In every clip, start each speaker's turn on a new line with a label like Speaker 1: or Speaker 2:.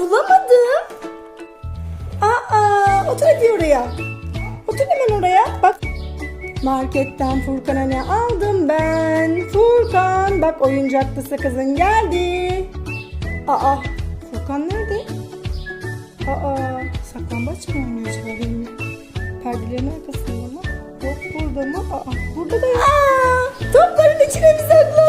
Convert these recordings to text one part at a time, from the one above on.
Speaker 1: bulamadım. Aa, otur hadi oraya. Otur hemen oraya. Bak marketten Furkan'a ne aldım ben? Furkan bak oyuncaklısı kızın geldi. Aa, Furkan nerede? Aa, saklambaç mı oynuyor acaba benimle? Perdelerin arkasında mı? Yok burada mı? Aa, burada da yok. Aa, topların içine mi saklandı?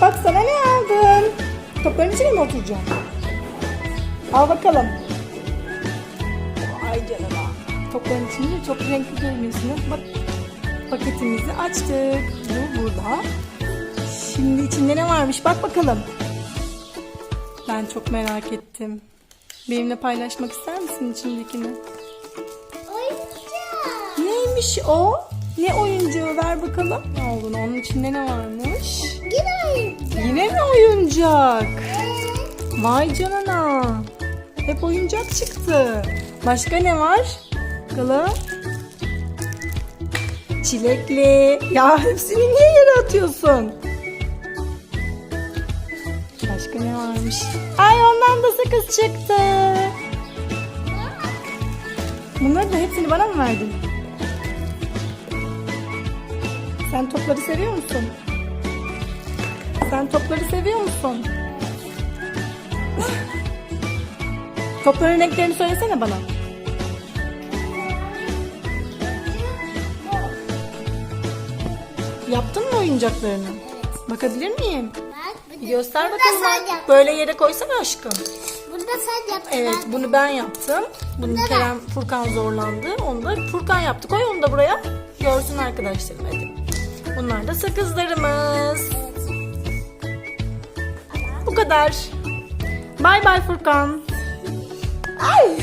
Speaker 1: Bak sana ne aldım. Topların içine mi oturacağım? Al bakalım. Ay canına. Topların içinde çok renkli görünüyorsun. Bak paketimizi açtık. Bu burada. Şimdi içinde ne varmış bak bakalım. Ben çok merak ettim. Benimle paylaşmak ister misin içindekini? Neymiş o? Ne oyuncağı ver bakalım. Ne olduğunu onun içinde ne varmış? Oyuncak? Vay canına. Hep oyuncak çıktı. Başka ne var? Bakalım. Çilekli. Ya hepsini niye yere atıyorsun? Başka ne varmış? Ay ondan da sakız çıktı. Bunları da hepsini bana mı verdin? Sen topları seviyor musun? Sen topları seviyor musun? Topların renklerini söylesene bana. Yaptın mı oyuncaklarını? Bakabilir miyim? Göster bakalım. Böyle yere koysana aşkım.
Speaker 2: Bunu da sen yap.
Speaker 1: Evet bunu ben yaptım. Bunu
Speaker 2: Bunda.
Speaker 1: Kerem Furkan zorlandı. Onu da Furkan yaptı. Koy onu da buraya. Görsün arkadaşlarım hadi. Bunlar da sakızlarımız. Bu kadar. Bay bay Furkan. Ay.